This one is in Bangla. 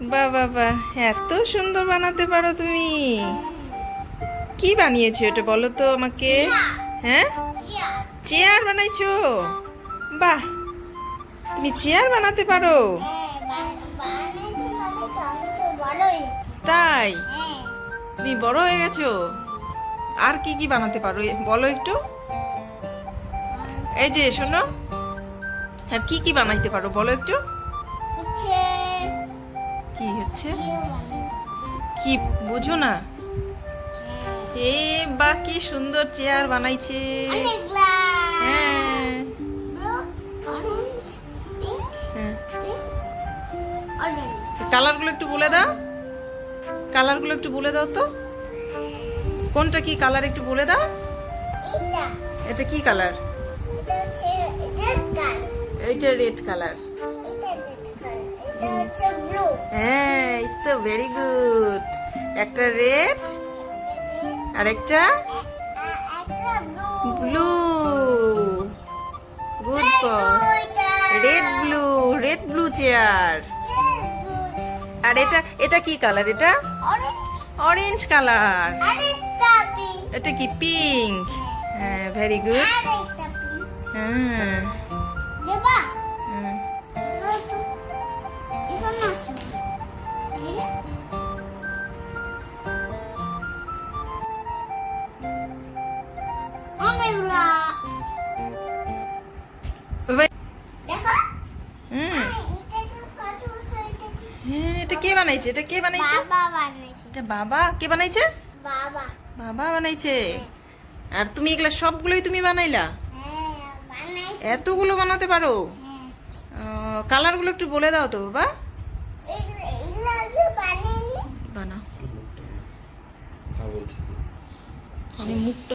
বাহ বাহ এত সুন্দর বানাতে পারো তুমি। কি বানিয়েছো এটা বলো তো আমাকে? হ্যাঁ? চেয়ার বানাইছো? বাহ। তুমি চেয়ার বানাতে পারো। তাই? তুমি বড় হয়ে গেছো। আর কি কি বানাতে পারো? বলো একটু। এই যে, শোনো। আর কি কি বানাইতে পারো? বলো একটু। কি হচ্ছে? কি বুঝো না। এ বাহ কি সুন্দর চেয়ার বানাইছে। হ্যাঁ। হ্যাঁ। কালারগুলো একটু বলে দাও। কালারগুলো একটু বলে দাও তো। কোনটা কি কালার একটু বলে দাও। এটা কি কালার? এইটা রেড কালার হ্যাঁ এই তো ভেরি গুড একটা রেড আর একটা blue good red blue red blue chair আর এটা এটা কি কালার এটা? অরেঞ্জ কালার এটা কি পিঙ্ক হ্যাঁ। ভেরি গুড হ্যাঁ। হ্যাঁ। এটা কে বানাইছে? এটা কে বানাইছে? এটা বাবা? কে বানাইছে? বাবা। বাবা বানাইছে? আর তুমি এগুলা সবগুলোই তুমি বানাইলা? হ্যাঁ এতগুলো বানাতে পারো? হ্যাঁ। কালারগুলো একটু বলে দাও তো বাবা। বানাও। আমি মুখটা